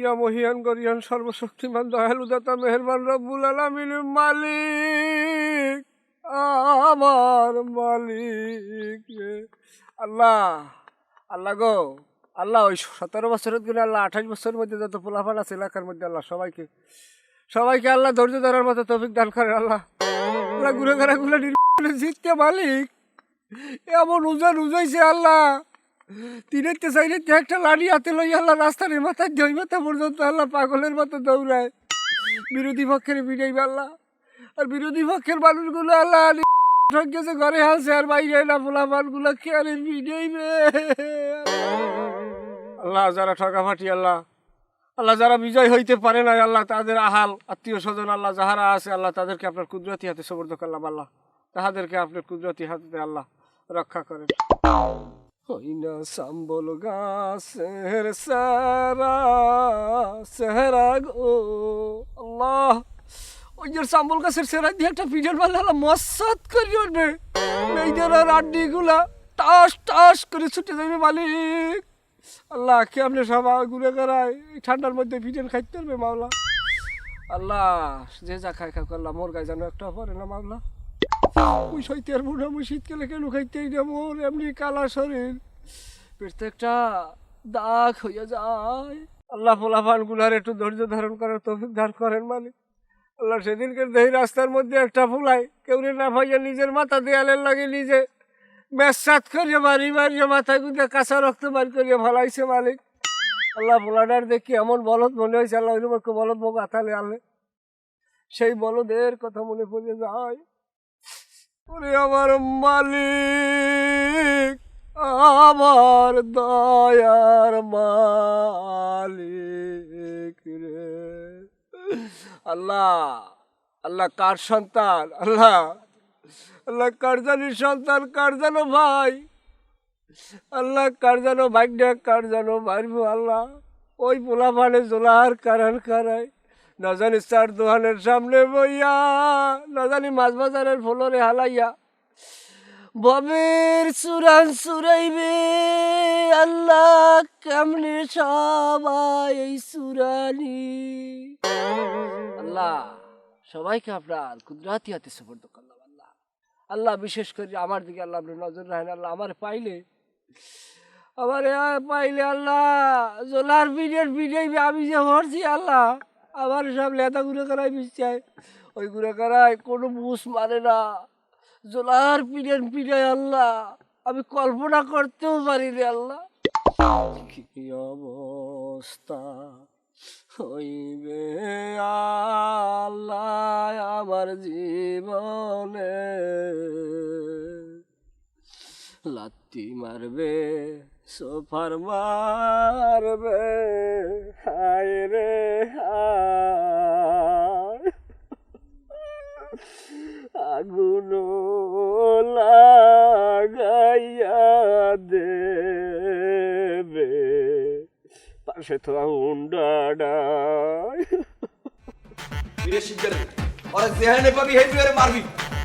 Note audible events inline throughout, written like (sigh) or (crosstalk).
ইয়া মহিয়ান গরিয়ান সর্বশক্তিমান দয়ালু দাতা মেহেরবান রব্বুল আলামিন মালিক, আমার মালিক আল্লাহ আল্লাহ গো, আল্লাহ, ওই সতেরো বছরের দিনে আল্লাহ আঠাশ বছরের মধ্যে যত পোলাফান আছে এলাকার মধ্যে আল্লাহ সবাইকে সবাইকে আল্লাহ ধৈর্য ধরার মতো তৌফিক দান করেন, আল্লাহ। আল্লাহ ঘুরে নির্বাচনে জিততে মালিক। এমন উজান উজাইছে আল্লাহ। তিনেতে চাইনেতে একটা লাড়ি হাতে লই আল্লাহ রাস্তার মাথায় জয় মাথা পর্যন্ত আল্লাহ পাগলের মতো দৌড়ায়। বিরোধী পক্ষের বিজয়ী আল্লাহ। আর বিরোধী পক্ষের মানুষগুলো আল্লাহ গেছে ঘরে আছে আর বাইরে না পোলা মানগুলো খেয়ালে বিজয়বে আল্লাহ যারা ঠকাফাটি আল্লাহ আল্লাহ যারা বিজয় হইতে পারে না আল্লাহ তাদের আহাল, আত্মীয় স্বজন আল্লাহ যাহারা আছে, আল্লাহ তাদেরকে আপনার কুদরতি হাতে সমর্থ করলাম আল্লাহ। তাহাদেরকে আপনার কুদরতি হাতে আল্লাহ রক্ষা করেন। হই না সাম্বল গাছের সারা সেহরা গো। আল্লাহ, ওই যে সাম্বল গাছের সেরা দিয়ে একটা মারলে আল্লাহ মসাদ করি উঠবে মেয়েদের আড্ডি গুলা টাস টাস করে ছুটে যাবে মালিক। আল্লাহ, কে আপনি সবাই ঘুরে এই ঠান্ডার মধ্যে পিজন খাইতে পারবে মাওলা? আল্লাহ, যে যা খাই খা করলাম মোর গায়ে যেন একটা পরে না মাওলা। ওই সইতে আর বুড়া মুই শীতকালে কেন খাইতেই না মোর? এমনি কালা শরীর। প্রত্যেকটা দাগ হইয়া যায়। আল্লাহ ফোলাফানগুলার একটু ধৈর্য ধারণ করার তৌফিক ধার করেন মানে। আল্লাহ সেদিনকে দেহি রাস্তার মধ্যে একটা ফুলাই কেউ না ভাইয়া নিজের মাথা দেয়ালের লাগে নিজে মেসাত করিয়ে মারি মারিয়ে মাথায় গুঁজে কাঁচা রক্ত বার করিয়ে ভালাইছে মালিক। আল্লাহ ফোলাডার দেখি এমন বলদ মনে হয়েছে আল্লাহ ওই রকম বলদ মুখ আতালে আলে সেই বলদের কথা মনে পড়ে যায়। আমার মালিক! আমার দয়ার মালিক রে। আল্লাহ আল্লাহ কার সন্তান? আল্লাহ আল্লাহ কার জানি সন্তান, কার জানো ভাই? আল্লাহ, কার জানো ভাগ্যা, কার জানো মারবো আল্লাহ? ওই পোলা মানে জোলার কারার কারায় না জানি চার দোকানের সামনে বইয়া, না জানি মাছ বাজারের ফলরে হালাইয়া। ববের সুরান সুরাইবে, আল্লাহ কেমনে সবাই এই সুরানি? আল্লাহ, সবাইকে আপনার কুদরাতি হাতে সুপর্দ করলাম, আল্লাহ। আল্লাহ, বিশেষ করে আমার দিকে আল্লাহ আপনি নজর রাখেন, আল্লাহ আমার পাইলে আমার পাইলে আল্লাহ, জোলার পিরিয়ড পিরিয়ড আমি যে হরছি আল্লাহ, আমার সব লেতা ঘুরে করাই বিছায় ওই ঘুরে করায় কোনো বুস মানে না। জোলার পিরিয়ড পিরিয়ড আল্লাহ। আমি কল্পনা করতেও পারি রে আল্লাহ। কি অবস্থা? হইবে আল্লাহ আমার জীবনে। লাত্তি মারবে, সোফার মারবে, হায় রে হায়। আগুন লাগাইয়া দেবে। পাশে তো হুন্ডাডায় বীরের শিখবে ওরা যেখানে পাবি হেঁটে হেঁটে মারবি।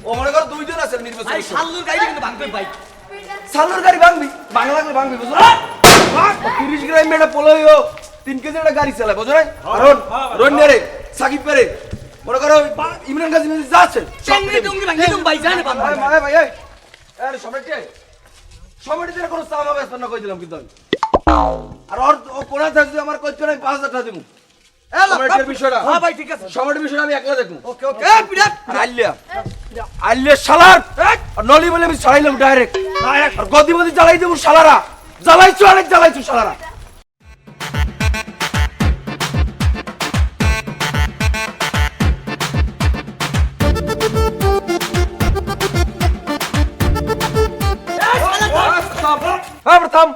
ও মনে কর দুইজন আছে নির্বাচন ভাই সাল্লুর গাড়ি কিন্তু ভাঙবে ভাই। সালোর গাড়ি ভাঙবি? বাংলা লাগলে ভাঙবি বুঝলো? তিরিশ গ্রাম মেয়েটা পোলোইও তিন কেজি একটা গাড়ি চালায় বুঝলো? রন রন্যারে সাকিব পেরে। মনে করো ইমরান গাজী মেজি যা আছে চেঙ্গি টুঙ্গি ভাঙি তুমি ভাই জানে পাবো ভাই। ভাই ভাই এই আরে সমিতি সমিতিতে কোনো সামা ব্যস্ত না কই দিলাম কিন্তু। আর ওর ও কোনা থাকবে আমার নাই পাঁচ হাজার টাকা দিব সমিতির বিষয়টা। হ্যাঁ ভাই ঠিক আছে। সমিতির বিষয়টা আমি একলা দেখব। ওকে ওকে। এ পিড়াত। আল্লিয়া আল্লিয়া শালার। নলি বলে আমি ছাড়াইলাম ডাইরেক্ট আর গদি মদি জ্বালাই দেবো শালারা। জ্বালাইছো অনেক জ্বালাইছো শালারা। হ্যাঁ প্রথম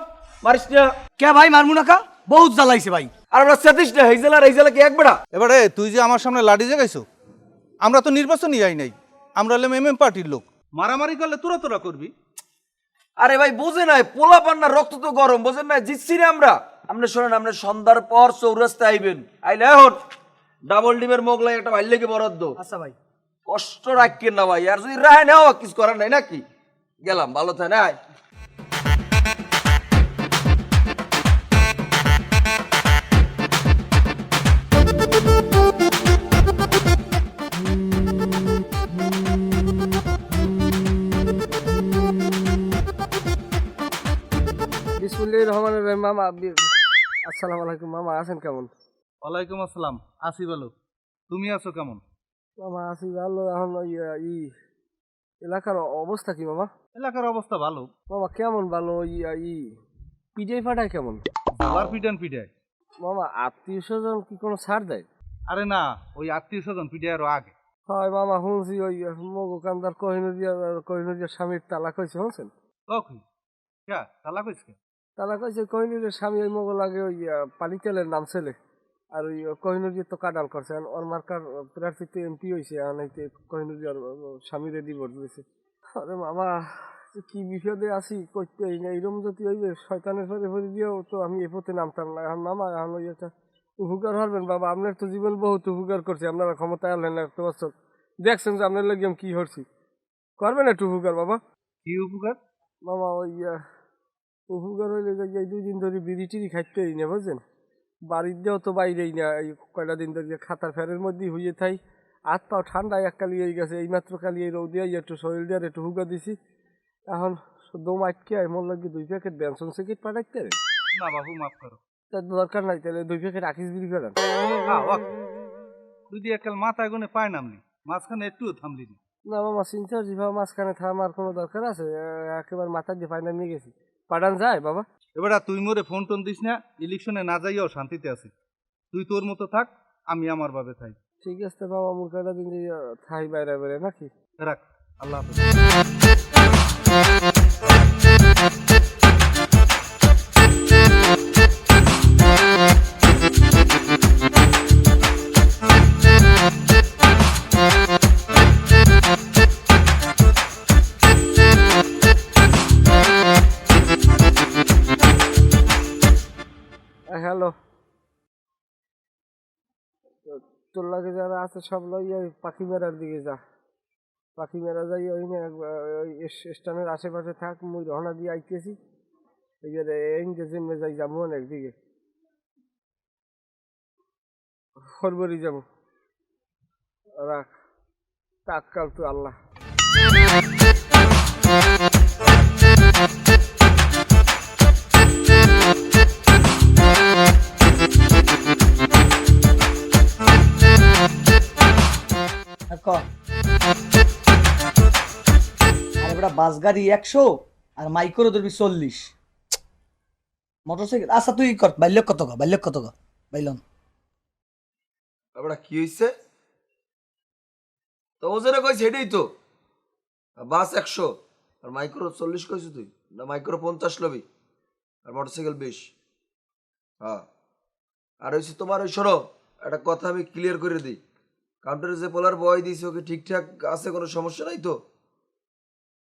মারিস না। কে ভাই মারমু না কা? বহুত জ্বালাইছে ভাই। আর আমরা সেতিস না এই জেলা এই কি এক বেড়া? এবারে তুই যে আমার সামনে লাঠি জাগাইছো আমরা তো নির্বাচনই যাই নাই। আমরা হলাম এম এম পার্টির লোক। মারামারি করলে তোরা তোরা করবি। আরে ভাই বুঝে নাই পোলা পান্না রক্ত তো গরম বোঝেন না জিতছি না আমরা। আপনি শোনেন আপনি সন্ধ্যার পর চৌরাস্তায় আইবেন। আইলে এখন ডাবল ডিমের মোগলাই একটা ভাই লেগে বরাদ্দ। আচ্ছা ভাই। কষ্ট রাখেন না ভাই আর যদি রায় নেওয়া কিছু করার নাই নাকি? গেলাম ভালো থাকে না বিসমুল্লাহ রহমানের রহিম মামা আসসালামু আলাইকুম মামা আছেন কেমন? ওয়ালাইকুম আসসালাম আসি বলো তুমি আছো কেমন? মামা আছি ভালো এখন ই এলাকার অবস্থা কি মামা? এলাকার অবস্থা ভালো। মামা কেমন ভালো ই পিডিআই পাঠায় কেমন? আবার পিটান পিটায় মামা আত্মীয় স্বজন কি কোনো ছাড় দেয়? আরে না ওই আত্মীয় স্বজন পিটায় আরও আগে। হয় মামা শুনছি ওই মগু কান্দার কহিনুরিয়া কহিনুরিয়ার স্বামীর তালাক হয়েছে শুনছেন? কখন ক্যা তালা তালাক হয়েছে কহিনুরের স্বামী ওই মগু লাগে ওই পানি তেলের নাম ছেলে। আর ওই কহিনুরিয়া তো কাটাল করছে ওর মার্কার প্রার্থীতে এমপি হয়েছে আর নাইতে কহিনুরিয়ার স্বামীরে ডিভোর্স দিয়েছে আরে মামা কি বিপদে আছি করতে এইরকম যদি ওই শয়তানের ফেরে ফেরে দিয়েও তো আমি এ পথে নামতাম না। এখন মামা এখন ওই একটা উপকার হবেন বাবা আপনার তো জীবন বহুত উপকার করছে আপনারা ক্ষমতায় আনলেন একটা বছর। দেখছেন যে আপনার লাগে আমি কি হচ্ছি করবেন একটু উপকার বাবা? কি উপকার? মামা ওই উপকার হইলে এই দুই দিন ধরে বিড়ি টিড়ি খাইতেই না বুঝছেন? বাড়ির দিয়েও তো বাইরেই না এই কয়টা দিন ধরে খাতার ফ্যানের মধ্যেই হইয়ে থাই। হাত পাও ঠান্ডায় এক কালি হয়ে গেছে এইমাত্র কালি এই রোদ দিয়ে একটু শরীর দিয়ে একটু হুগা দিছি। এখন দম আটকে এমন লাগে দুই প্যাকেট ব্যানসন সিকিট পাঠাইতে না বাবু মাফ করো। তার দরকার নাই তাহলে দুই প্যাকেট আকিস বিড়ি তুই দিয়ে একাল মাথায় গুনে পায় নামলি মাঝখানে একটুও থামলি না। মামা চিন্তা করছি মাঝখানে থামার কোনো দরকার আছে? একেবারে মাথা দিয়ে ফাইনাল নিয়ে গেছি। পাঠান যায় বাবা। এবার আর তুই মোরে ফোন টোন দিস না ইলেকশনে না যাইয়াও শান্তিতে আছি। তুই তোর মতো থাক আমি আমার ভাবে থাই। ঠিক আছে বাবা মোর কয়টা দিন থাই বাইরে বাইরে নাকি? রাখ আল্লাহ হাফেজ। তোর লাগে যারা আছে সব লইয়া ওই পাখি মেরার দিকে যা। পাখি মেরা যাই ওই ওই এস- আশেপাশে থাক, মুই রহনা দিয়ে আইতেছি। যে এঙ্গেজিমে যাই যাব অনেক দিকে। ফরবরি যাব। রাখ। তাক্কাল তো আল্লাহ। আর বাস গাড়ি একশো, আর মাইক্রো মোটরসাইকেল আচ্ছা তুই কর কত কত বাইলন কি হইছে? তো কইছে এটাই তো। বাস একশো, আর মাইক্রো চল্লিশ কইছো তুই? না, মাইক্রো পঞ্চাশ লবি, আর মোটরসাইকেল বিশ। হ্যাঁ। আর তোমার ওই সরো একটা কথা আমি ক্লিয়ার করে দিই। কাউন্টারে যে পোলার বয় দিয়েছে ওকে ঠিকঠাক আছে কোনো সমস্যা নাই তো?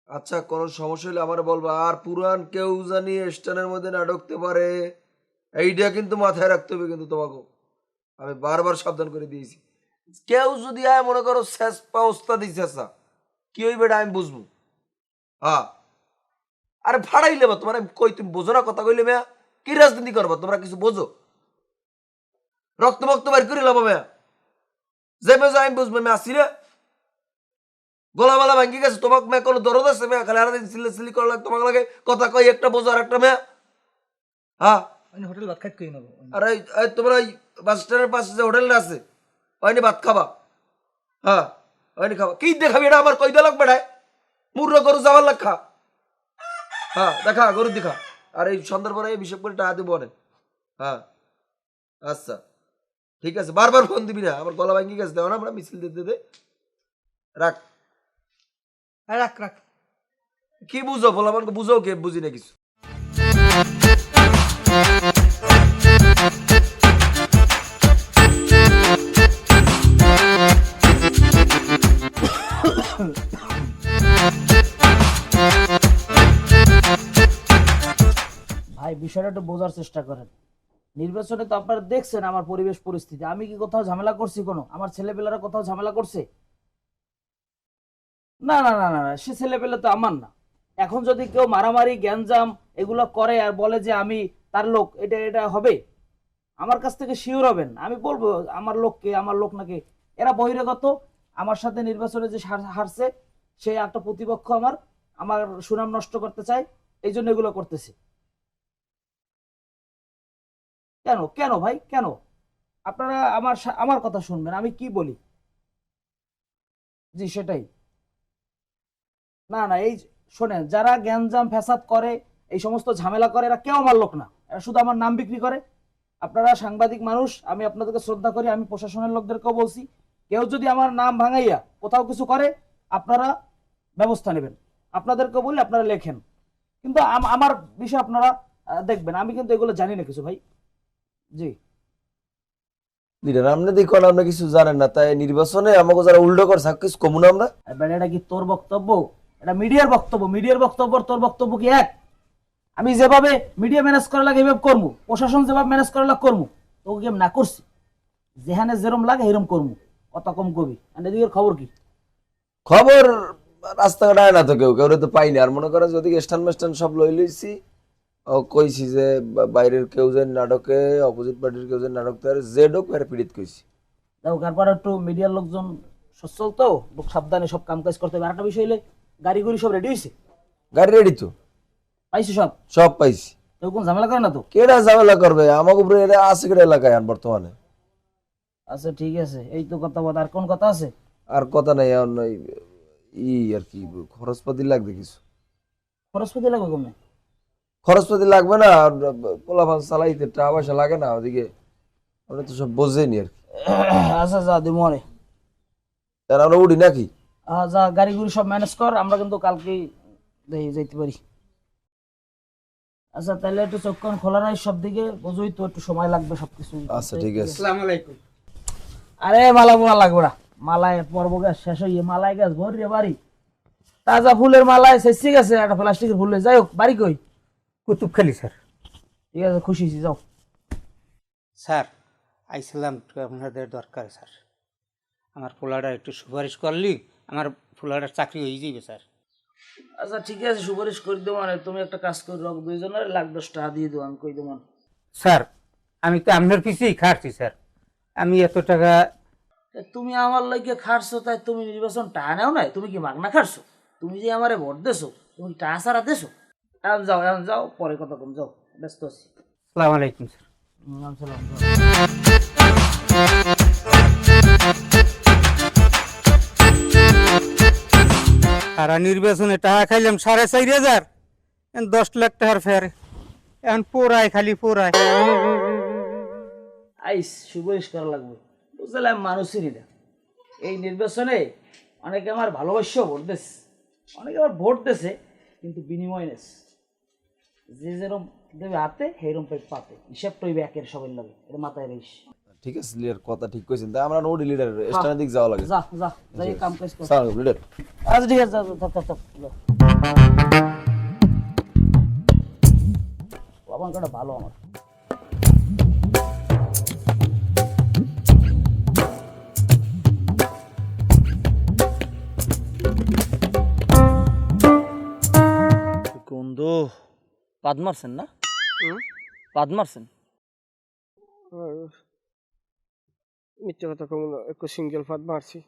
আচ্ছা কোনো সমস্যা হলে আমার বলব, আর পুরান কেউ জানি স্ট্যান্ডের মধ্যে না ঢুকতে পারে। এইটা কিন্তু মাথায় রাখতে হবে কিন্তু তোমাকে। আমি বারবার সাবধান করে দিয়েছি। কেউ যদি আয়, মনে করো শেষ পাওস্তা দিছে শেষা, কি হইবে আমি বুঝব। হ্যাঁ। আরে ভাড়াইলে বা তোমার কই, তুমি বোঝো না কথা কইলে মেয়া? কি রাজনীতি করবা, তোমরা কিছু বোঝো? রক্ত বক্ত বের করে লাভ মেয়া। যে মেজো আমি বুঝব মেয়া আসি রে গলা মালা ভাঙ্গি গেছে তোমাকে মেয়ে কোনো দরদ আছে মেয়া খালি আরাদিন সিলে সিলি করা লাগে তোমাকে লাগে কথা কই একটা বোঝো আর একটা মেয়া হ্যাঁ আমি হোটেল ভাত খাইতে কই নেব আর তোমরা বাস স্ট্যান্ডের পাশে যে হোটেলটা আছে ওইনি ভাত খাবা হ্যাঁ ওইনি খাবা কি দেখাবি এটা আমার কই দেলাক বেড়ায় মুর্র গরু যাবার লাগ খা হ্যাঁ দেখা গরু দেখা আর এই সন্ধ্যার পরে করে টাকা দেবো অনেক হ্যাঁ আচ্ছা ঠিক আছে বারবার ফোন দিবি না আমার গলা ভাঙ্গি গেছে দেওয়া না আমরা মিছিল দিতে দে রাখ। রাখ রাখ। কি বুঝো বলো আমাকে বুঝো কে বুঝি না কিছু। ভাই বিষয়টা একটু বোঝার চেষ্টা করেন। নির্বাচনে তো আপনারা দেখছেন আমার পরিবেশ পরিস্থিতি। আমি কি কোথাও ঝামেলা করছি কোনো? আমার ছেলেপেলেরা কোথাও ঝামেলা করছে? না না না না সে ছেলেপেলে তো আমার না। এখন যদি কেউ মারামারি, গ্যাঞ্জাম এগুলো করে আর বলে যে আমি তার লোক, এটা এটা হবে? আমার কাছ থেকে শিওর হবেন। আমি বলব, আমার লোককে, আমার লোক নাকি এরা বহিরাগত। আমার সাথে নির্বাচনে যে হারছে, সে একটা প্রতিপক্ষ আমার আমার সুনাম নষ্ট করতে চায়, এই জন্য এগুলো করতেছে। কেন? কেন ভাই? কেন? আপনারা আমার আমার কথা শুনবেন, আমি কি বলি? জি, সেটাই। না না, এই শোনেন, যারা গ্যাঞ্জাম ফ্যাসাদ করে, এই সমস্ত ঝামেলা করে, এরা কেউ আমার লোক না। এরা শুধু আমার নাম বিক্রি করে। আপনারা সাংবাদিক মানুষ, আমি আপনাদেরকে শ্রদ্ধা করি, আমি প্রশাসনের লোকদেরকেও বলছি, কেউ যদি আমার নাম ভাঙাইয়া কোথাও কিছু করে, আপনারা ব্যবস্থা নেবেন। আপনাদেরকে বলি, আপনারা লেখেন। কিন্তু আম- আমার বিষয় আপনারা দেখবেন। আমি কিন্তু এগুলো জানি না কিছু, ভাই। জি। লিডার আপনি দেখুন আপনি কিছু জানেন না তাই নির্বাচনে আমাকে যারা উল্টো করছে কিছু কমু না আমরা। এবার এটা কি তোর বক্তব্য? এটা মিডিয়ার বক্তব্য। মিডিয়ার বক্তব্য আর তোর বক্তব্য কি এক? আমি যেভাবে মিডিয়া ম্যানেজ করা লাগে এভাবে করব প্রশাসন যেভাবে ম্যানেজ করা লাগে করব তোকে আমি না করছি? যেখানে যেরম লাগে এরম করব কথা কম কবি। আর এদিকের খবর কি? খবর রাস্তাঘাট আয় না তো কেউ। কেউ তো পাইনি আর মনে করেন যদি স্ট্যান্ড মেস্ট্যান্ড সব লই লইছি কইছি যে বাইরের কেউ যে নাটকে অপোজিট পার্টির কেউ যে নাটক তার ডোক এর পীড়িত কইছি। তারপর একটু মিডিয়ার লোকজন সচ্ছল তো লোক সাবধানে সব কাম কাজ করতে হবে। আরেকটা বিষয় হলে গাড়ি গুড়ি সব রেডি হয়েছে গাড়ি রেডি তো। পাইছি সব? সব পাইছি। কেউ কোন ঝামেলা করে না তো? কেডা ঝামেলা করবে? আমাকে উপরে এটা আছে কেডা এলাকায় আন বর্তমানে? আচ্ছা ঠিক আছে। এই তো কথা বল। আর কোন কথা আছে? আর কথা নাই এখন ওই ই আর কি খরচপাতি লাগবে কিছু। খরচপাতি লাগবে কমে খরচপাতি লাগবে না আর পোলাপান চালাইতে টাকা পয়সা লাগে না ওদিকে আমরা তো সব বোঝেনি আর কি। (coughs) আচ্ছা যা দিব মনে তার আমরা উঠি নাকি? যা গাড়ি গুড়ি সব ম্যানেজ কর আমরা কিন্তু কালকেই দেখি যাইতে পারি। আচ্ছা তাহলে একটু কান খোলা নাই সব দিকে বুঝুই তো একটু সময় লাগবে সবকিছু। আচ্ছা ঠিক আছে। আরে মালা বোনা লাগবে না। মালায় পর্ব গাছ শেষ হইয়ে মালায় গাছ ভর রে বাড়ি। তাজা ফুলের মালায় শেষে গেছে একটা প্লাস্টিকের ফুলে যাই হোক বাড়ি কই? কুতুবখালি স্যার। ঠিক আছে খুশি হয়েছি যাও। স্যার আইছিলাম একটু আপনাদের দরকার স্যার। আমার পোলাটা একটু সুপারিশ করলি আমার পোলাটার চাকরি হয়ে যাবে স্যার। আচ্ছা ঠিক আছে সুপারিশ করে দেবো মানে তুমি একটা কাজ করে রাখো দুইজনের লাখ দশ টাকা দিয়ে দেবো আমি কই দেবো স্যার আমি তো আপনার পিছিয়েই খাটছি স্যার। আমি এত টাকা তুমি আমার লাগে খাটছো তাই তুমি নির্বাচন টাকা নেও নাই তুমি কি মাগনা খাটছো? তুমি যে আমারে ভোট দেছো তুমি টাকা ছাড়া দেছো? এখন যাও এখন যাও পরে কথা কম যাও ব্যস্ত আছি। সালাম আলাইকুম স্যার সালাম। সারা নির্বাচনে টাকা খাইলাম সাড়ে চার হাজার দশ লাখ টাকার ফের। এখন পোড়ায় খালি পোড়ায়। আইস সুপারিশ করা লাগবে। বুঝলাম মানুষেরই না। এই নির্বাচনে অনেকে আমার ভালোবাসাও ভোট দিছে। অনেকে আমার ভোট দিছে কিন্তু বিনিময় নেস যে যেরম দেবে হাতে সেইরম পাই পাতে। হিসাবটা ওই ব্যাকের সবাই লাগে এটা মাথায় রইস। ঠিক আছে লিডার কথা ঠিক কইছেন। তাই আমরা নোডি লিডার স্ট্যান্ডের দিক যাওয়া লাগে। যা যা যাই কাম কাজ কর। সালাম লিডার আচ্ছা ঠিক আছে যা, যা, থাক, থাক। কাটা ভালো আমার। পাদ মারছেন না পাদ মারছেন মিথ্যে কথা কম একটু সিঙ্গেল ফাঁদ মারছি।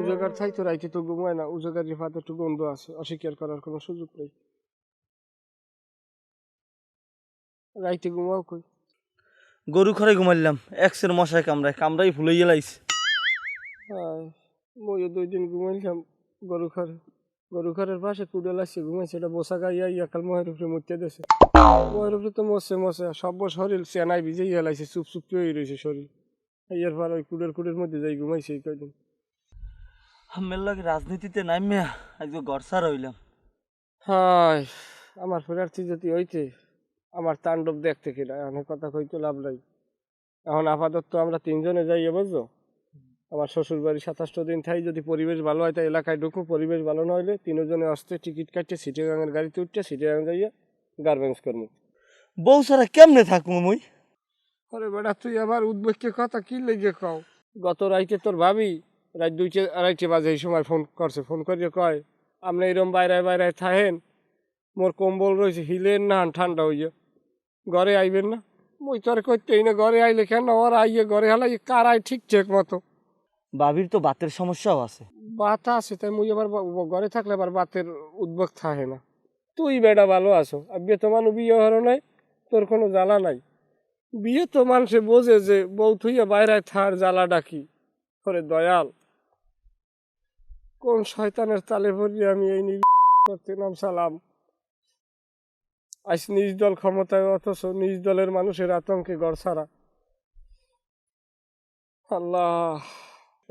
উজাগার থাই তো রাইতে তো ঘুমায় না উজাগারের ফাঁদ একটু গন্ধ আছে অস্বীকার করার কোনো সুযোগ নেই। রাইতে ঘুমাও কই? গরু ঘরে ঘুমাইলাম এক্সের মশায় কামড়ায় কামড়াই ভুলে গেলাইছে মইও দুই দিন ঘুমাইলাম গরু ঘরে। গরু ঘরের পাশে কুড়েল আসছে ঘুমাইছে এটা বসা গাইয়া ইয়াকাল মহের উপরে মুতে দেছে। মহের উপরে তো মরছে মরছে সব শরীর চেনাই ভিজে গেলাইছে চুপ চুপ হয়ে রয়েছে শরীর। ইয়ার পর ওই কুড়ের কুড়ের মধ্যে যাই ঘুমাইছে এই কয়দিন। আমের লাগে রাজনীতিতে নামিয়া একদম গড়সার হইলাম। হায় আমার প্রার্থী যদি হইতে আমার তাণ্ডব দেখতে কিনা এখন কথা কইতে লাভ নাই। এখন আপাতত আমরা তিনজনে যাই বুঝছ? আমার শ্বশুর বাড়ি সাতাশটা দিন থাই যদি পরিবেশ ভালো হয় তাই এলাকায় ঢুকবো পরিবেশ ভালো না হলে তিনজনে আসতে টিকিট কাটতে সিটিগাঙের গাড়িতে উঠতে সিটিগাং যাইয়া গার্মেন্টস করব বউ সারা কেমনে থাকব মুই? আরে বেটা তুই আবার উদ্বেগকে কথা কি লেগে কও? গত রাইতে তোর ভাবি রাত দুইটে আড়াইটে বাজে এই সময় ফোন করছে ফোন করিয়ে কয় আপনি এরম বাইরে বাইরে থাহেন মোর কম্বল রয়েছে হিলেন না ঠান্ডা হইয়া। ঘরে আইবেন না? মুই তোর করতেই না ঘরে আইলে কেন? ওর আইয়ে ঘরে হালাই কার আই ঠিক ঠিক মতো? বাবির তো বাতের সমস্যাও আছে। বাত আছে, তাই মুই আবার ঘরে থাকলে আবার বাতের উদ্বেগ থাকে না। তুই বেটা ভালো আছো, আর বিয়ে তোমার বিয়ে হরো নাই, তোর কোনো জ্বালা নাই। বিয়ে তো মানুষে বোঝে যে বউ থুইয়া বাইরে থার জ্বালা ডাকি করে দয়াল, কোন শয়তানের তালে ভরি আমি এই নিজ করতে নাম সালাম আজ নিজ দল ক্ষমতায়, অথচ নিজ দলের মানুষের আতঙ্কে গড় ছাড়া। আল্লাহ।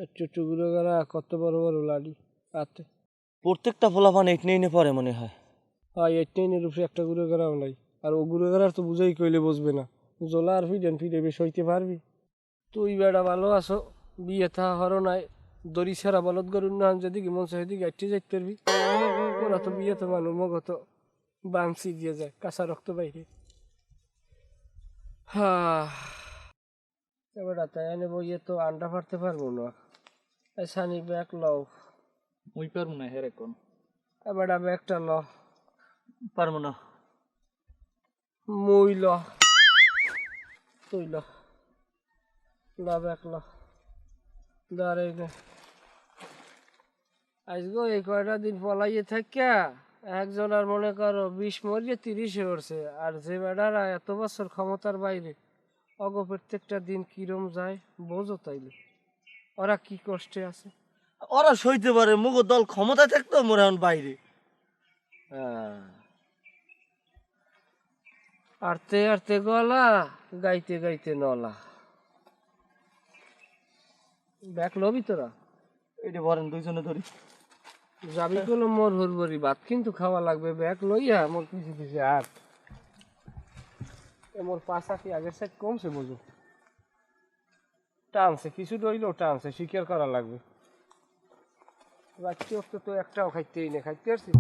একটু একটু ঘুরে গেলা কত বড় বড় লাডি রাতে। প্রত্যেকটা ফলাফান এইট নিয়ে পরে মনে হয়। হয় এইটাইনের উপরে একটা ঘুরে গেরাও নাই। আর ও ঘুরে গেরার তো বুঝাই কইলে বসবে না। জোলা আর ফিডেন ফিডে বেশ হইতে পারবি। তুই বেড়া ভালো আছো বিয়ে থা হর নাই। দড়ি ছাড়া বলদ গরুর না যেদিকে মন সেদিকে আটটি যাইতে পারবি। ওরা তো বিয়ে তো মানুষ মগত বাংসি দিয়ে যায় কাঁচা রক্ত বাইরে। হা এবার তাই এনে বইয়ে তো আন্ডা ফাটতে পারব না। সানি ব্যাগ লও মুই পারব না হেরে কোন এবার ব্যাগটা ল পারব না মই ল তুই ল ল ব্যাগ ল দাঁড়াই নে আজগো এই কয়টা দিন পলাইয়ে থাকিয়া একজন আর মনে করো বিশ মরিয়ে তিরিশে উঠছে আর যে বেড়ারা এত বছর ক্ষমতার বাইরে অগ প্রত্যেকটা দিন কিরম যায় বোঝো তাইলে ওরা কি কষ্টে আছে? ওরা সইতে পারে মুগ দল ক্ষমতা থাকতো মোর এখন বাইরে। হ্যাঁ। আরতে আরতে গলা গাইতে গাইতে নলা। ব্যাগ লবি তোরা? এটা বলেন দুইজনে ধরি। যাবি কোনো মোর হরবরি ভাত কিন্তু খাওয়া লাগবে। ব্যাগ লইয়া মোর পিছে পিছে আর এ মোর পাশা কি আগের সাইড কমছে বুঝো। টানছে কিছু রইলেও টানছে স্বীকার করা লাগবে। রাত্রি অক্ত তো একটাও খাইতেই না খাইতে আসছি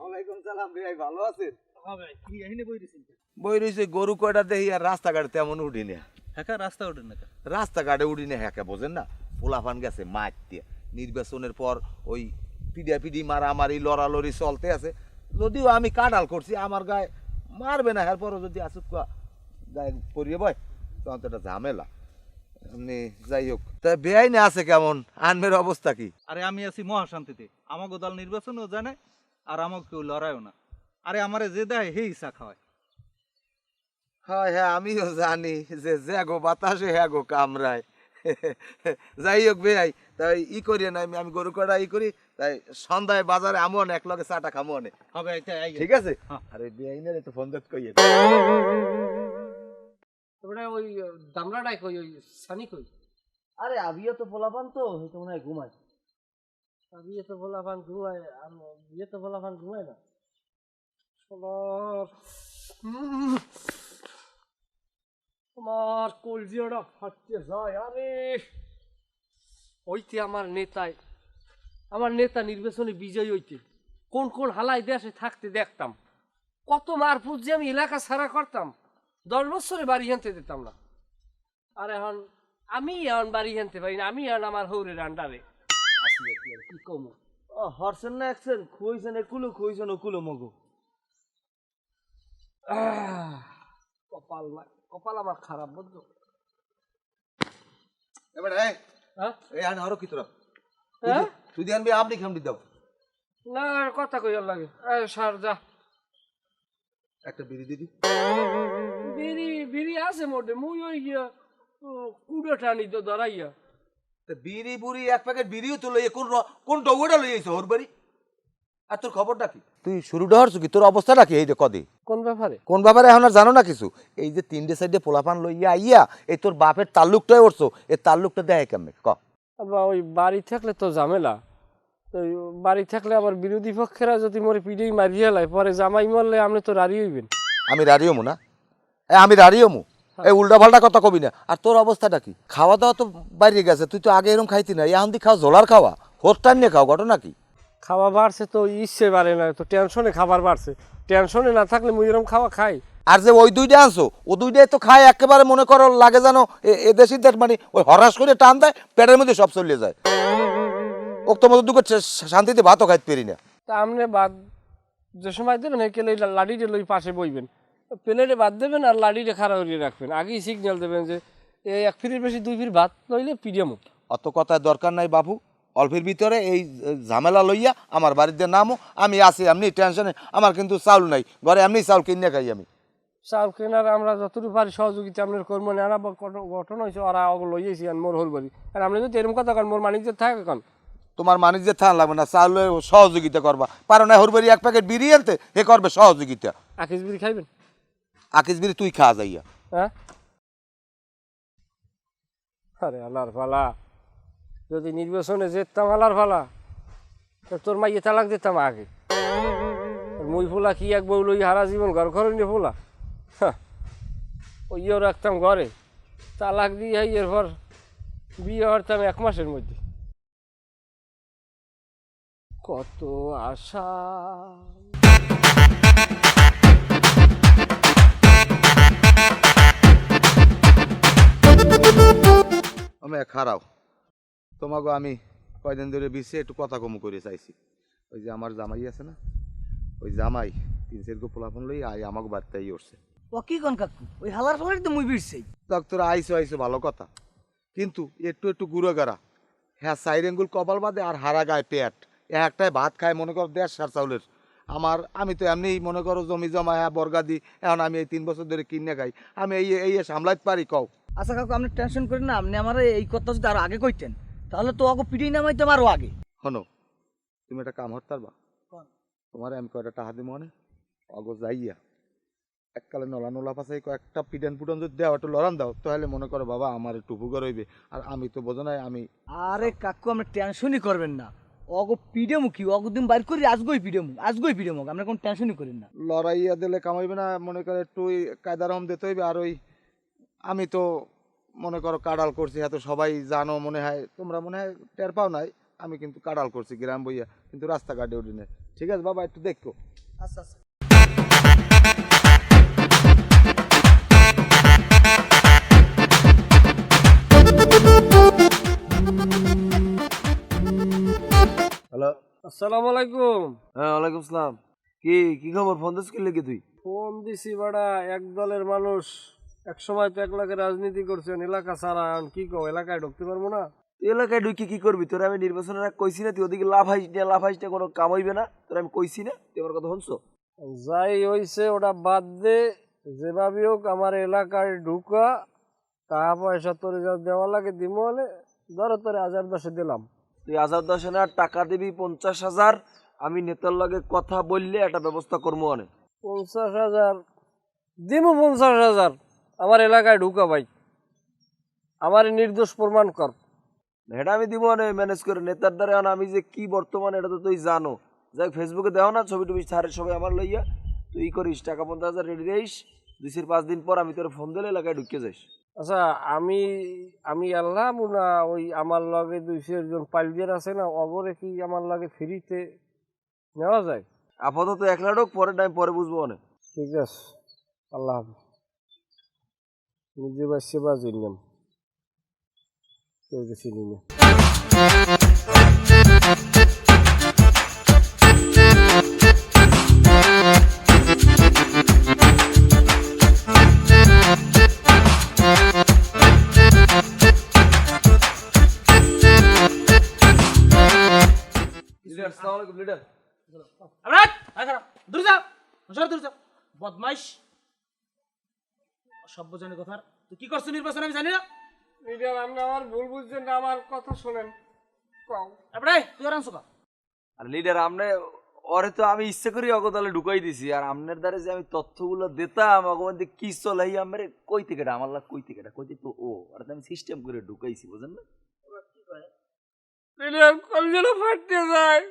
ওয়ালাইকুম সালাম ভাই ভালো আছেন? বই রইছে গরু কয়টা দেখি আর রাস্তাঘাটে তেমন উঠি না হ্যাঁ রাস্তা ওঠেন না রাস্তাঘাটে উঠি না হ্যাঁ বোঝেন না? পোলাফান গেছে মাঠ দিয়ে। নির্বাচনের পর ওই পিডিয়া পিডি মারামারি লড়ালড়ি চলতে আছে। যদিও আমি কাটাল করছি আমার গায়ে মারবে না এরপরও যদি আসুক গায়ে পরিয়ে বয় তখন তো একটা ঝামেলা। এমনি যাই হোক তা বেআইনে আছে কেমন? আনমের অবস্থা কি? আরে আমি আছি মহাশান্তিতে। আমাকে দল নির্বাচনও জানে আর আমাকে কেউ লড়াইও না। আরে আমারে যে দেয় হে ইচ্ছা খাওয়ায় হ্যাঁ হ্যাঁ আমিও জানি যে জ্যাগো বাতাসে হ্যাগো কামড়ায়। যাই হোক বেআই তাই ই করি না আমি আমি গরু কটা ই করি তাই সন্ধ্যায় বাজারে আমো আমন এক লগে চাটা খামো অনেক হবে ঠিক আছে? হ্যাঁ। আরে বেআইনের তো ফোন দেখ কইয়ে তোমরা ওই দামড়াটাই কই ওই সানি কই? আরে আবিও তো পোলাপান তো হয়তো মনে হয় ঘুমায়। বিয়ে তো বলা পান ঘুমায় আম- বিয়ে তো বলা পান ঘুমায় না। আমার কলজিয়াটা ফাটতে যায় আরে। ওইতে আমার নেতায় আমার নেতা নির্বাচনে বিজয় হইতে। কোন কোন হালাই দেশে থাকতে দেখতাম। কত মারফুট যে আমি এলাকা ছাড়া করতাম। দশ বছরে বাড়ি আনতে দিতাম না। আর এখন আমি এখন বাড়ি আনতে পারি না আমি এখন আমার হৌরের আন্ডারে। আসি আর কি কমু? ও হরছেন না একছেন? খুইছেন একুলো খুইছেন ওকুলো মগো। কপাল নাই। কপাল আমার খারাপ বুঝছ এবার এই হ্যাঁ? এই আন আরও কি তোরা? তুই দিয়ে আনবি আপনি খামড়ি দাও। না কথা কইয়ার লাগে। এই সার যা। একটা বিড়ি দিদি বিড়ি বিড়ি আছে মোটে মুই ওই গিয়া কুড়ে টানি তো তা বিড়ি বুড়ি এক প্যাকেট বিড়িও তো লইয়ে কোন কোন ডৌটা লই আইছো ওর বাড়ি? আর তোর খবরটা কি? তুই শুরুটা হরছু কি তোর অবস্থাটা কি? এই যে কদে। কোন ব্যাপারে? কোন ব্যাপারে এখন আর জানো না কিছু? এই যে তিনটে সাইডে পোলাপান লইয়া আইয়া এই তোর বাপের তাল্লুকটাই উঠছো এই তাল্লুকটা দেয় কেমনে? ক। বা ওই বাড়ি থাকলে তো ঝামেলা। তো বাড়ি থাকলে আবার বিরোধী পক্ষেরা যদি মরে পিড়েই মারিয়ে লাই পরে জামাই মরলে আপনি তো রাড়ি হইবেন। আমি রাড়িও না? এ আমি রাড়িও মু এই উল্টা পাল্টা কথা কবি না। আর তোর অবস্থাটা কি? খাওয়া দাওয়া তো বাইরে গেছে তুই তো আগে এরকম খাইতি না। এখন তুই খাও জোলার খাওয়া। হোর টাইম নিয়ে খাও ঘটনা কি? খাওয়া বাড়ছে তো ইচ্ছে বাড়ে না তো টেনশনে খাবার বাড়ছে। টেনশনে না থাকলে মুই এরকম খাওয়া খাই। আর যে ওই দুইটা আনছো ও দুইটাই তো খায় একেবারে মনে করো লাগে জানো এ- এ দেশি দেশ মানে ওই হরাস করে টান দেয় পেটের মধ্যে সব চলে যায়। ও তোমার দুটো শান্তিতে ভাতও খাইতে পারি না। তা আপনি বাদ যে সময় দেবেন এই কেলে লাড়িটা লই পাশে বইবেন। প্লেটে বাদ দেবেন আর লাড়িটা খাড়া করিয়ে রাখবেন। আগেই সিগন্যাল দেবেন যে এই এক ফিরির বেশি দুই ফির ভাত নইলে পিডিয়ামো অত কথার দরকার নাই বাবু অল্পের ভিতরে এই ঝামেলা লইয়া আমার বাড়িতে নামো আমি আছি এমনি টেনশনে আমার কিন্তু চাউল নাই ঘরে এমনি চাউল কিনে খাই আমি। চাউল কেনার আমরা যতটুকু পারি সহযোগিতা আপনার কর্ম নেওয়া গঠন হয়েছে ওরা লইয়েছি মোর হল বাড়ি আর আপনি যদি এরকম কথা কন মোর মানিক যে থাকে এখন তোমার মানুষ যে থান লাগবে না চাউলে সহযোগিতা করবা। পারো না হরবারি এক প্যাকেট বিড়ি আনতে হে করবে সহযোগিতা। আকিস বিড়ি খাইবেন? আকিস বিড়ি তুই খা যাইয়া। হ্যাঁ? আরে আল্লাহর ফালা। যদি নির্বাচনে যেতাম আল্লাহর ফালা তোর মাইয়ে তালাক দিতাম আগে। মুই ফুলা কি এক বউ লই হারা জীবন ঘর ঘরে নিয়ে ফুলা? ওইও রাখতাম ঘরে। তালাক দিয়ে এরপর বিয়ে হরতাম এক মাসের মধ্যে। কত আশা। আমি খারাও। তোমাকে আমি কয়দিন ধরে বিছে একটু কথা কম করে চাইছি। ওই যে আমার জামাই আছে না ওই জামাই তিন চার গো পোলাপন লই আই আমাকে বার্তাই উঠছে। ও কি কন কাকু? ওই হালার ফালারই তো মুই বিড়ছেই ডক্টর আইসো আইসো ভালো কথা। কিন্তু একটু একটু গুঁড়ো গাড়া। হ্যাঁ সাইরেঙ্গুল কপাল বাদে আর হারা গায়ে পেট। একটাই ভাত খায় মনে করো দেড় সার চাউলের। আমার আমি তো এমনি মনে করো জমি জমা হ্যাঁ বর্গা দি এখন আমি এই তিন বছর ধরে কিনে খাই। আমি এই এই সামলাইতে পারি কও। আচ্ছা কাকু আপনি টেনশন করেন না আপনি আমার এই কথা যদি আর আগে কইতেন। তাহলে তো ওকে পিড়ি নামাইতাম আরও আগে। হনো তুমি একটা কাম হতে পারবা? তোমার আমি কয়টা টাকা দিব মানে? অগো যাইয়া এককালে নলা নলা পাশে কয়েকটা পিটান পুটান যদি দেওয়া একটু লড়ান দাও তাহলে মনে করো বাবা আমার একটু উপকার হইবে। আর আমি তো বোঝো নাই আমি আরে কাকু আপনি টেনশনই করবেন না। অগো পিডে কি অগো দিন বাইর করি আজগই পিডে মুখ আজগই পিডে মুখ আপনি কোনো টেনশনই করেন না। লড়াইয়া দিলে কামাইবে না মনে করে একটু ওই কায়দা রকম দিতে হইবে আর ওই আমি তো মনে করো কাডাল করছি এত সবাই জানো মনে হয় তোমরা মনে হয় টের পাও নাই আমি কিন্তু কাডাল করছি গ্রাম বইয়া কিন্তু রাস্তাঘাটে উঠি না ঠিক আছে বাবা একটু দেখো। আচ্ছা আচ্ছা। হ্যালো। আসসালামু আলাইকুম। হ্যাঁ ওয়ালাইকুম সালাম। কি কি খবর? ফোন দিস কি লেগে তুই? ফোন দিছি বাড়া এক দলের মানুষ। এক সময় তো এক লাখে রাজনীতি করছেন এলাকা ছাড়া এখন কি কো এলাকায় ঢুকতে পারব না। তুই এলাকায় ঢুকি কি করবি? তোর আমি নির্বাচনের আগে কইছি না তুই ওদিকে লাভ হাইস না লাভ হাইস না কোনো কাম হইবে না তোর আমি কইছি না তুই আমার কথা শুনছো? যাই হইছে ওটা বাদ দে যেভাবে হোক আমার এলাকায় ঢুকা টাকা পয়সা তোর যা দেওয়া লাগে দিব মানে ধরো তোর হাজার দশে দিলাম। তুই হাজার দশ হাজার টাকা দিবি পঞ্চাশ হাজার আমি নেতার লগে কথা বললে একটা ব্যবস্থা করব অনেক পঞ্চাশ হাজার দিব পঞ্চাশ হাজার। আমার এলাকায় ঢুকা ভাই। আমার নির্দোষ প্রমাণ কর। এটা আমি দিব না ম্যানেজ করে। নেতার দ্বারা আমি যে কি বর্তমানে এটা তো তুই জানো। যাই ফেসবুকে দেও না ছবি টবি ছাড়ে সবাই আমার লইয়া। তুই করিস টাকা পঞ্চাশ হাজার রেডি দিস দুই পাঁচ দিন পর আমি তোর ফোন দিলে এলাকায় ঢুকে যাইস। আচ্ছা আমি আমি আল্লাহ না ওই আমার লগে দুই চারজন পাইলজার আছে না অগরে কি আমার লগে ফ্রিতে নেওয়া যায়? আপাতত এক লাখ পরে টাইম পরে বুঝব অনেক। ঠিক আছে আল্লাহ হাফেজ। নিজে বাসছে বা জিনিয়াম কেউ কিছু চিনি না লিডার আসসালামু আলাইকুম লিডার দূর যা সর দূর যা বদমাইশ সভ্য জানি কথার। তুই কি করছিস নির্বাচন আমি জানি না। লিডার আপনি আমার ভুল বুঝছেন না আমার কথা শোনেন। কও। এবারে তুই আর আনছো আর লিডার আমনে ওরে তো আমি ইচ্ছে করি অগতালে ঢুকাই দিছি আর আমনের দ্বারা যে আমি তথ্যগুলো দিতাম অগমধ্যে কি চলাই আমার কই থেকে আমার লাগ কই থেকে কই তো ও? আর আমি সিস্টেম করে ঢুকাইছি বুঝেন না? লিডার কলজেলা ফাটতে যায়।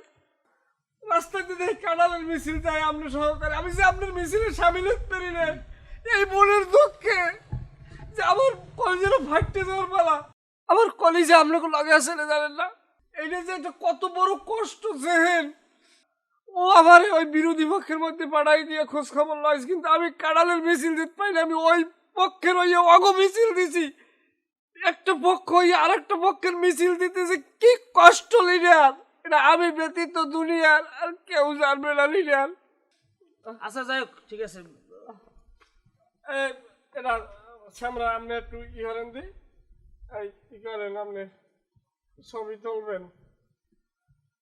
রাস্তাতে দেখে কানালের মিছিল যায় আপনি সহকারে আমি যে আপনার মিছিলে সামিল হতে পারি না এই মনের দুঃখে ফাটতে যাওয়ার পালা। আমার কলেজে আপনাকে লগে আসলে জানেন না? এইটা যে একটা কত বড় কষ্ট জেহেন। ও আমার ওই বিরোধী পক্ষের মধ্যে পাঠাই দিয়ে খোঁজ খবর লয় কিন্তু আমি কানালের মিছিল দিতে পারি না আমি ওই পক্ষের ওই অগ মিছিল দিছি। একটা পক্ষ হয়ে আর একটা পক্ষের মিছিল দিতেছে কি কষ্ট লিডার। এটা আমি ব্যতীত দুনিয়ার আর কেউ জানবে না লিডার। আচ্ছা যাই হোক ঠিক আছে। এটা শ্যামরা আপনি একটু ই করেন দি। এই ই করেন আপনি? ছবি তুলবেন।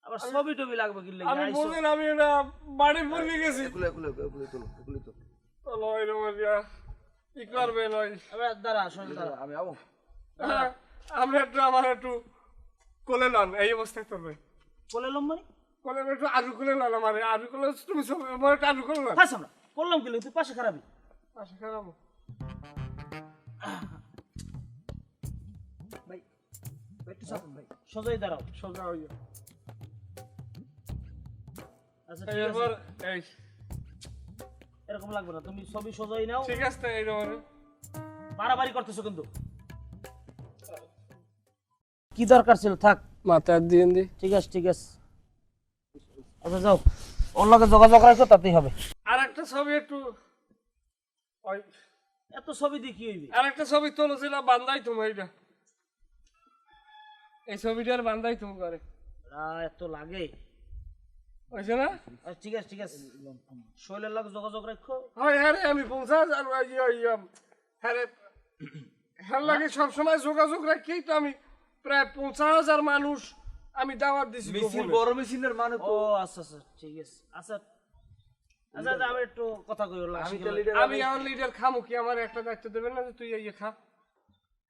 আবার ছবি টবি লাগবে কি আমি আমি এটা বাড়ি পড়ে গেছি। এগুলো এগুলো এগুলো তোলো এগুলো তোলো চলো এরকম দিয়া ই করবেন ওই। আবার দাঁড়া শোন দাঁড়া। আমি আবো হ্যাঁ, আমরা একটু আমার একটু কোলে লন এই অবস্থায় তুলবে বলে লম মানে? কোলে একটু আরু কোলে লন আমার। আরু কোলে তুমি সব আমার একটু আরু কোলে লন। আমরা করলাম কি তুই পাশে খারাপই। পাশে খারাপ। সোজাই দাঁড়াও সোজা হইয়া আচ্ছা ঠিক আছে এরপর এই এরকম লাগবে না তুমি ছবি সোজাই নাও ঠিক আছে বাড়াবাড়ি করতেছো কিন্তু কি দরকার ছিল থাক মাথায় দিয়ে দি ঠিক আছে ঠিক আছে আচ্ছা যাও ওর লগে যোগাযোগ রাখো তাতেই হবে আর একটা ছবি একটু এত ছবি কি হইবে আর একটা ছবি তুলেছিলাম বান্দাই তুমি এইটা এই ছবিটার বান্দাই তুমি করে। এত লাগে। হয়েছে না? আচ্ছা, ঠিক আছে ঠিক আছে। শৈলের লগে যোগাযোগ রাখো। হয় হ্যাঁ রে, আমি হ্যাঁ হ্যাঁ লাগে সবসময় যোগাযোগ রাখি তো আমি প্রায় পঞ্চাশ হাজার মানুষ আমি দাওয়াত দিছি মিছিল বড় মিছিলের মানে ও আচ্ছা আচ্ছা ঠিক আছে। আচ্ছা আচ্ছা আচ্ছা, আমি একটু কথা কই আমি আমার লিডার খামু কি? আমার একটা দায়িত্ব দেবেন না যে তুই খা।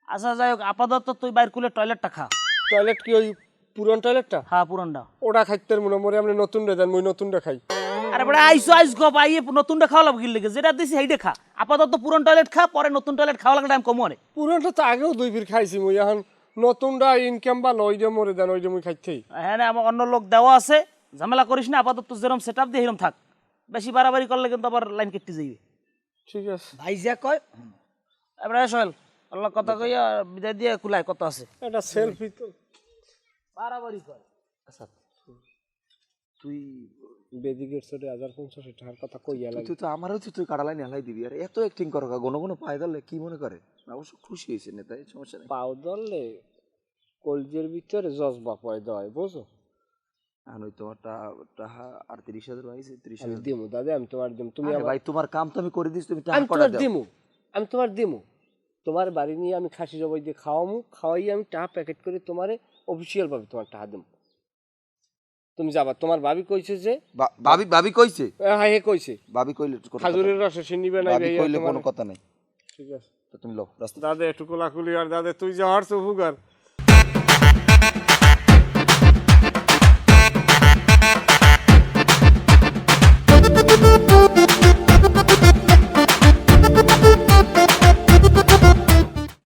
আচ্ছা যাই হোক আপাতত তুই বাইর করলে টয়লেটটা খা। টয়লেট কি ওই পুরন টয়লেটটা? হ্যাঁ পুরনটা। ওটা খাইতে মনে মরে আপনি নতুন রে দেন মুই নতুনটা খাই। আরে বড় আইসো আইস গো পাইয়ে নতুনটা খাওয়া লাগবে কি লেগে? যেটা দিছি সেইটা খা। আপাতত পুরন টয়লেট খা পরে নতুন টয়লেট খাওয়া লাগলে টাইম কম অনেক পুরনটা তো আগেও দুই ফির খাইছি মই এখন নতুনটা ইনকাম বা ওই যে মরে দেন ওই যে মুই খাইতেই। হ্যাঁ না, আমার অন্য লোক দেওয়া আছে ঝামেলা করিস না আপাতত যেরকম সেট আপ দিয়ে এরকম থাক। বেশি বাড়াবাড়ি করলে কিন্তু আবার লাইন কেটে যাইবে। ঠিক আছে। ভাই যা কয় এবারে সোহেল আল্লাহ কথা কইয়া বিদায় দিয়ে কুলায় কত আছে। এটা সেলফি তো। বাড়াবাড়ি কর। তুই বেদিকের ছোটে হাজার পঞ্চাশ টাকার কথা কইয়া লাগে তুই তো আমারও তো তুই কাটালাই নেলাই দিবি আর এত অ্যাক্টিং করো গণ গণ পায়ে ধরলে কি মনে করে? অবশ্য খুশি হয়েছে নেতা এই সমস্যা নেই। পাও ধরলে কলজের ভিতরে জজবা পয়দা হয় বুঝো আর ওই তোমার টাকা আর তিরিশ হাজার হয়েছে তিরিশ হাজার। দিমু দাদা আমি তোমার দিম। তুমি ভাই তোমার কাম তো আমি করে দিস তুমি টাকা আমি দিমু আমি তোমার দিমু। তোমার বাড়ি নিয়ে আমি খাসি জবাই দিয়ে খাওয়ামু খাওয়াই আমি টাকা প্যাকেট করে তোমারে অফিসিয়ালভাবে তোমার টাকা দেবো তুমি যাবা তোমার বাবি কইছে যে বাবি বাবি ভাবি কইছে? এ, হ্যাঁ হে কইছে। বাবি কইলে কোনো কথা খাজুরের রস সে নিবে নেই। না ভাবি কইলে কোনো কথা নাই। ঠিক আছে। তো তুমি লো রাস্তা দাদা একটু কোলাকুলি আর দাদা তুই যা হারছো হুগার